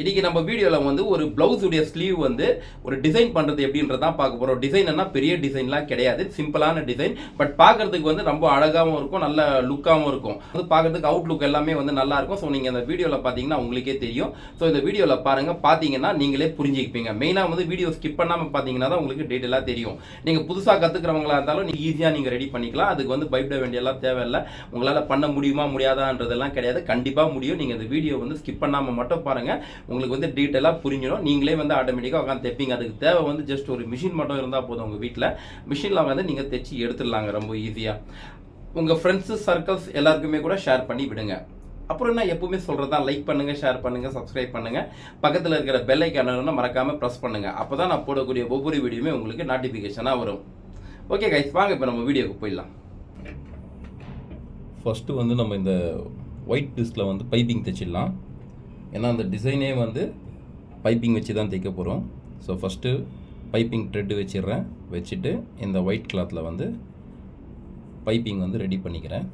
இன்றைக்கி நம்ம வீடியோவில் வந்து ஒரு ப்ளவுஸுடைய ஸ்லீவ் வந்து ஒரு டிசைன் பண்ணுறது எப்படின்றதான் பார்க்க போகிறோம் டிசைன்னா பெரிய டிசைன்லாம் கிடையாது. சிம்பிளான டிசைன் பட் பார்க்கறதுக்கு வந்து ரொம்ப அழகாகவும் இருக்கும் நல்ல லுக்காகவும் இருக்கும். அது பார்க்கறதுக்கு அவுட் லுக் எல்லாமே வந்து நல்லாயிருக்கும் ஸோ நீங்கள் அந்த வீடியோவில் பார்த்தீங்கன்னா உங்களுக்கே தெரியும். ஸோ இந்த வீடியோவில் பாருங்கள் பார்த்தீங்கன்னா நீங்களே புரிஞ்சுக்கிப்பீங்க. மெயினாக வந்து வீடியோ ஸ்கிப் பண்ணாமல் பார்த்தீங்கன்னா தான் உங்களுக்கு டீட்டெயிலாக தெரியும். நீங்கள் புதுசாக கற்றுக்கிறவங்களா இருந்தாலும் நீங்கள் ஈஸியாக நீங்கள் ரெடி பண்ணிக்கலாம். அதுக்கு வந்து பயப்பட வேண்டியெல்லாம் தேவையில்லை. உங்களால் பண்ண முடியுமா முடியாதான்றதெல்லாம் கிடையாது. கண்டிப்பாக முடியும். நீங்கள் இந்த வீடியோ வந்து ஸ்கிப் பண்ணாமல் மட்டும் பாருங்கள் உங்களுக்கு வந்து டீட்டெயிலாக புரிஞ்சிடும். நீங்களே வந்து ஆட்டோமேட்டிக்காக உட்காந்து தைப்பீங்க. அதுக்கு தேவை வந்து ஜஸ்ட் ஒரு மிஷின் மட்டும் இருந்தால் போதும் உங்கள் வீட்டில் மிஷினில் வந்து நீங்கள் தைச்சி எடுத்துடலாங்க ரொம்ப ஈஸியாக உங்கள் ஃப்ரெண்ட்ஸு சர்க்கிள்ஸ் எல்லாருக்குமே கூட ஷேர் பண்ணி விடுங்க. அப்புறம் என்ன எப்பவுமே சொல்கிறது தான் லைக் பண்ணுங்கள் ஷேர் பண்ணுங்கள் சப்ஸ்கிரைப் பண்ணுங்கள் பக்கத்தில் இருக்கிற பெல் ஐக்கான மறக்காமல் ப்ரெஸ் பண்ணுங்கள் அப்போ தான் நான் போடக்கூடிய ஒவ்வொரு வீடியோமே உங்களுக்கு நோட்டிஃபிகேஷனாக வரும். ஓகே கைஸ் வாங்க இப்போ நம்ம வீடியோக்கு போயிடலாம். ஃபஸ்ட்டு வந்து நம்ம இந்த ஒயிட் பீஸில் வந்து பைப்பிங் தைச்சிடலாம். ஏன்னா அந்த டிசைனே வந்து பைப்பிங் வச்சு தான் தைக்க போகிறோம் ஸோ ஃபஸ்ட்டு பைப்பிங் த்ரெட்டு வச்சிடுறேன். வச்சுட்டு இந்த ஒயிட் கிளாத்தில் வந்து பைப்பிங் வந்து ரெடி பண்ணிக்கிறேன்.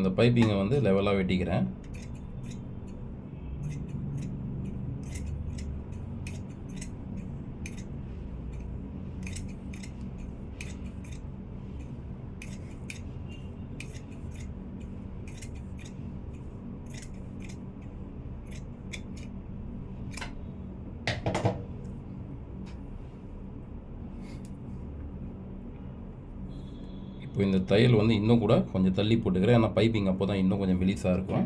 இந்த பைப்பிங்கை வந்து லெவலாக வெட்டிக்கிறேன். இப்போ இந்த தையல் வந்து இன்னும் கூட கொஞ்சம் தள்ளி போட்டுக்கிறேன். ஏன்னா பைப்பிங் அப்போ தான் இன்னும் கொஞ்சம் மெலிசாக இருக்கும்.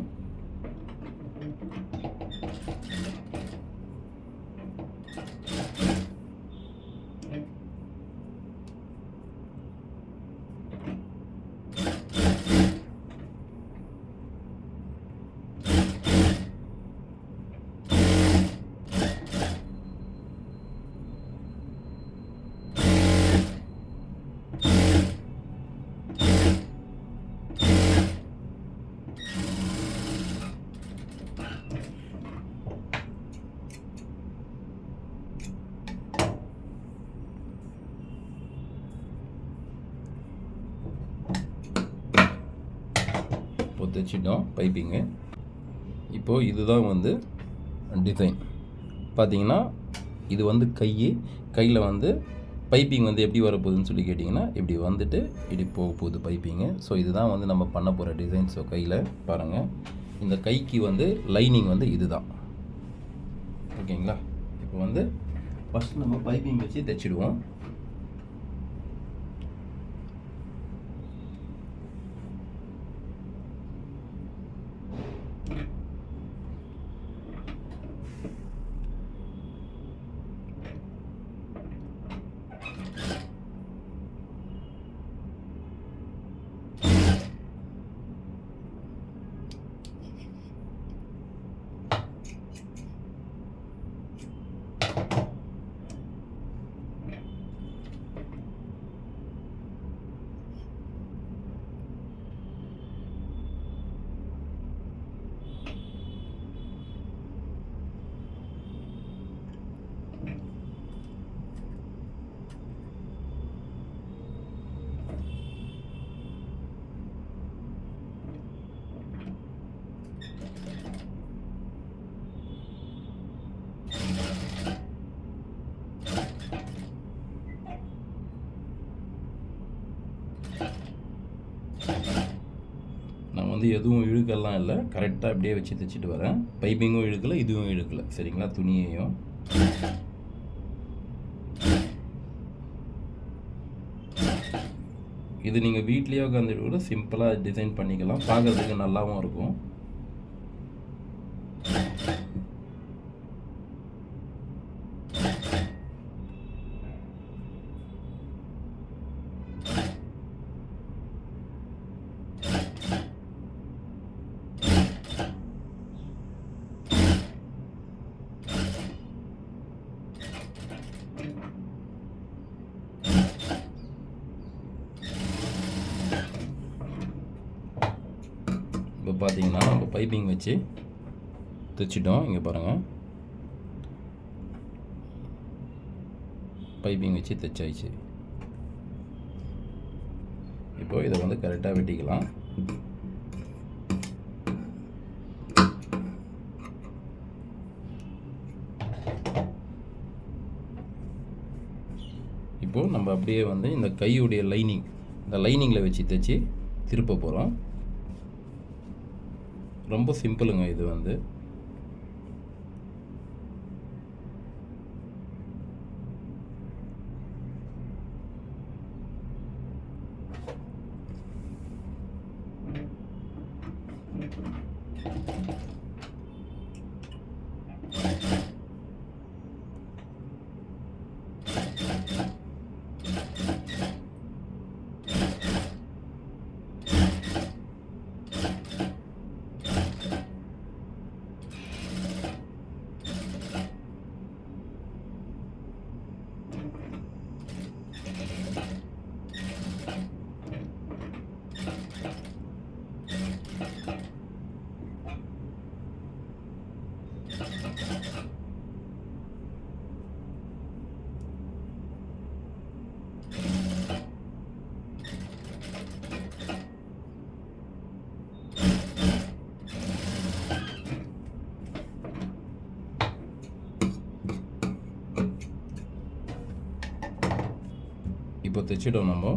வச்சுட்டோம் பைப்பிங்கு இப்போது இதுதான் வந்து டிசைன் பார்த்தீங்கன்னா இது வந்து கை கையில் வந்து பைப்பிங் வந்து எப்படி வரப்போகுதுன்னு சொல்லி கேட்டிங்கன்னா இப்படி வந்துட்டு இப்படி போக போகுது பைப்பிங்கு ஸோ இதுதான் வந்து நம்ம பண்ண போகிற டிசைன் ஸோ கையில் பாருங்கள் இந்த கைக்கு வந்து லைனிங் வந்து இதுதான். ஓகேங்களா இப்போ வந்து ஃபஸ்ட் நம்ம பைப்பிங் வச்சு தைச்சிடுவோம். நான் வந்து எதுவும் இழுக்கெல்லாம் இல்லை. கரெக்டாக அப்படியே வச்சு தைச்சிட்டு வரேன். பைப்பிங்கும் இழுக்கலை இதுவும் இழுக்கலை. சரிங்களா? துணியையும். இது நீங்கள் வீட்லேயே உட்காந்துட்டு கூட சிம்பிளாக டிசைன் பண்ணிக்கலாம். பார்க்குறதுக்கு நல்லாவும் இருக்கும். பார்த்தீங்கன்னா நம்ம பைப்பிங் வச்சு தைச்சிட்டோம். இங்கே பாருங்கள் பைப்பிங் வச்சு தைச்சாச்சு. இப்போ இதை வந்து கரெக்டாக வெட்டிக்கலாம். இப்போது நம்ம அப்படியே வந்து இந்த கையுடைய லைனிங் இந்த லைனிங்கில் வச்சு தைச்சி திருப்ப போகிறோம் ரொம்ப சிம்பிளுங்க இது வந்து. இப்போ நம்ம.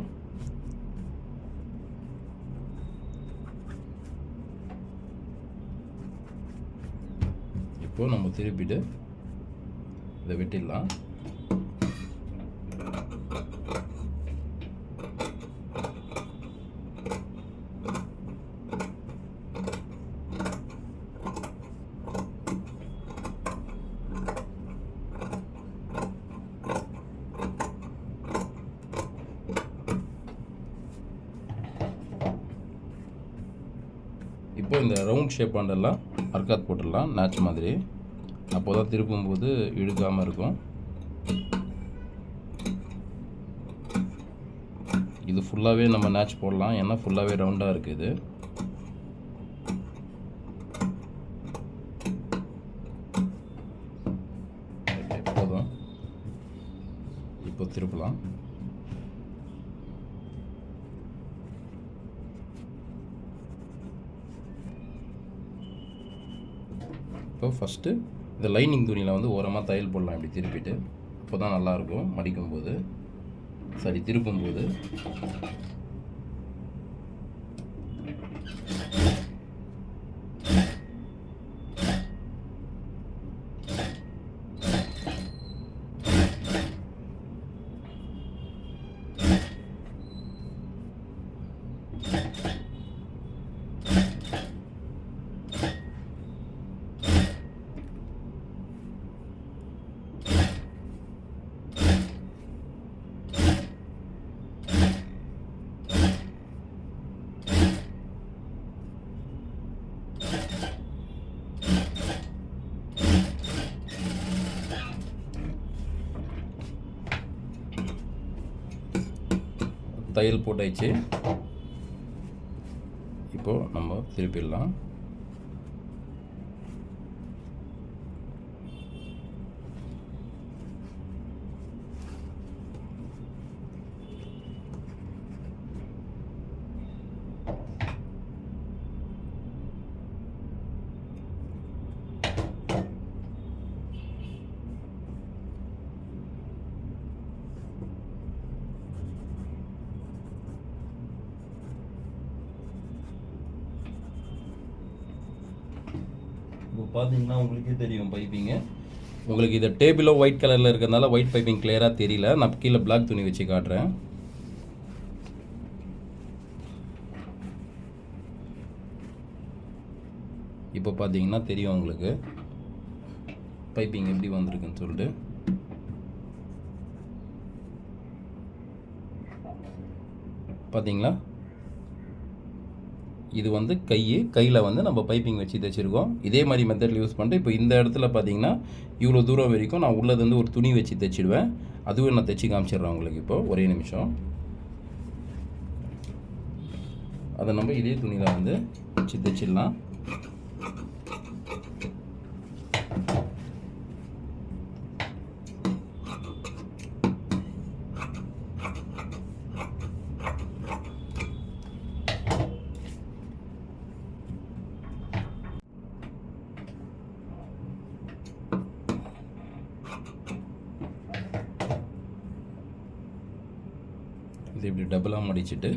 இப்போ நம்ம திருப்பிட்டு இதை வெட்டிடலாம் இப்போ இந்த ரவுண்ட் ஷேப் ஆண்டெல்லாம் அர்க்காத் போட்டுடலாம் நேச் மாதிரி. அப்போ தான் திருப்பும்போது இழுக்காமல் இருக்கும். இது ஃபுல்லாகவே நம்ம நேச் போடலாம். ஏன்னா ஃபுல்லாகவே ரவுண்டாக இருக்குது போதும். இப்போ திருப்பலாம். இப்போ ஃபஸ்ட்டு இந்த லைனிங் துணியில் வந்து ஓரமாக தையல் போடலாம் இப்படி திருப்பிட்டு. அப்போ தான் நல்லாயிருக்கும் மடிக்கும்போது. சரி திருப்பும்போது. தையல் போட்டாச்சு. இப்போது நம்ம திருப்பிடலாம். பார்த்தீங்கன்னா உங்களுக்கே தெரியும் பைப்பிங்கு உங்களுக்கு இது டேபிளோ ஒயிட் கலரில் இருக்கிறதுனால ஒயிட் பைப்பிங் கிளியராக தெரியல. நான் கீழே பிளாக் துணி வச்சு காட்டுறேன். இப்போ பார்த்தீங்கன்னா தெரியும் உங்களுக்கு. பைப்பிங் எப்படி வந்திருக்குன்னு சொல்லிட்டு. பார்த்தீங்களா? இது வந்து கை கையில் வந்து நம்ம பைப்பிங் வச்சு தைச்சிருக்கோம். இதே மாதிரி மெத்தடில் யூஸ் பண்ணிட்டு இப்போ இந்த இடத்துல பார்த்தீங்கன்னா இவ்வளோ தூரம் வரைக்கும் நான் உள்ளது வந்து ஒரு துணி வச்சு தைச்சிடுவேன். அதுவும் நான் தைச்சி காமிச்சிடுறேன் உங்களுக்கு இப்போ ஒரே நிமிஷம். அதை நம்ம இதே துணியில் வந்து வச்சு தைச்சிடலாம். இது இப்படி டபுளாக மடிச்சுட்டு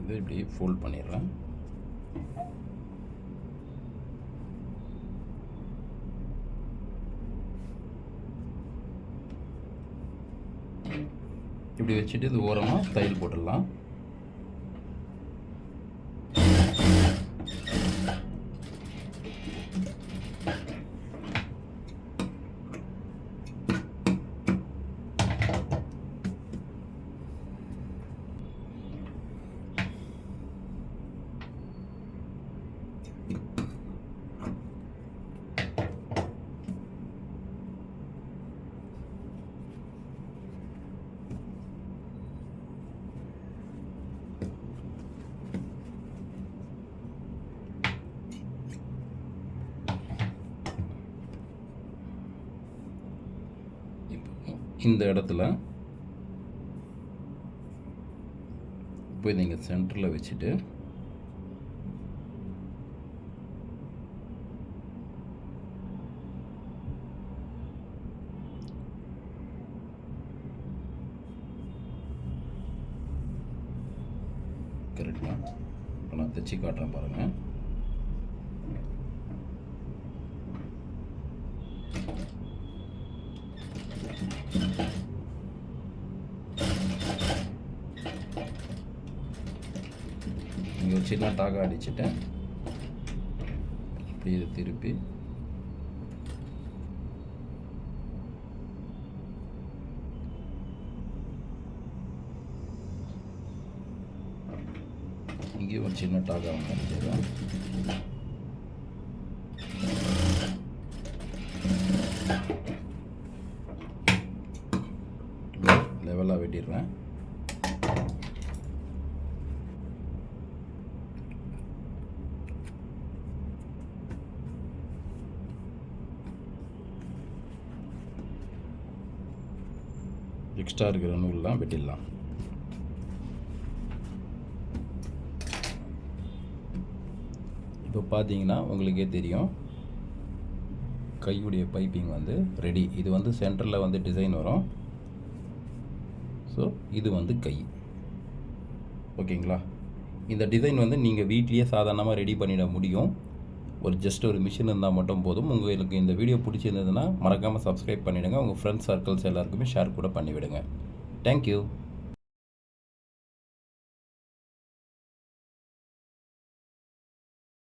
இது இப்படி ஃபோல்ட் பண்ணிடுறேன். இப்படி வச்சுட்டு இது ஓரமாக தையல் போட்டுடலாம் இப்போ இந்த இடத்துல இப்போ நீங்கள் சென்டரில் வச்சுட்டு கரெக்டாக இப்போ நான் தைச்சி காட்டுறேன் பாருங்கள் வச்சு நான் சின்ன அடிச்சிட்டேன். இப்படி இதை திருப்பி. இங்கேயும் ஒரு சின்ன டாகா வந்து லெவலாக வெட்டிடுறேன். எக்ஸ்ட்ரா இருக்கிற நூல்லாம் வெட்டிடலாம். இப்போ பார்த்தீங்கன்னா உங்களுக்கே தெரியும். கையுடைய பைப்பிங் வந்து ரெடி இது வந்து சென்டரில் வந்து டிசைன் வரும். ஸோ இது வந்து கை. ஓகேங்களா இந்த டிசைன் வந்து நீங்கள் வீட்லேயே சாதாரணமாக ரெடி பண்ணிட முடியும். ஒரு ஜஸ்ட் ஒரு மிஷின் இருந்தால் மட்டும் போதும். உங்களுக்கு இந்த வீடியோ பிடிச்சிருந்ததுன்னா மறக்காமல் சப்ஸ்கிரைப் பண்ணிவிடுங்க உங்கள் ஃப்ரெண்ட்ஸ் சர்க்கிள்ஸ் எல்லாருக்குமே ஷேர் கூட பண்ணிவிடுங்க. தேங்க்யூ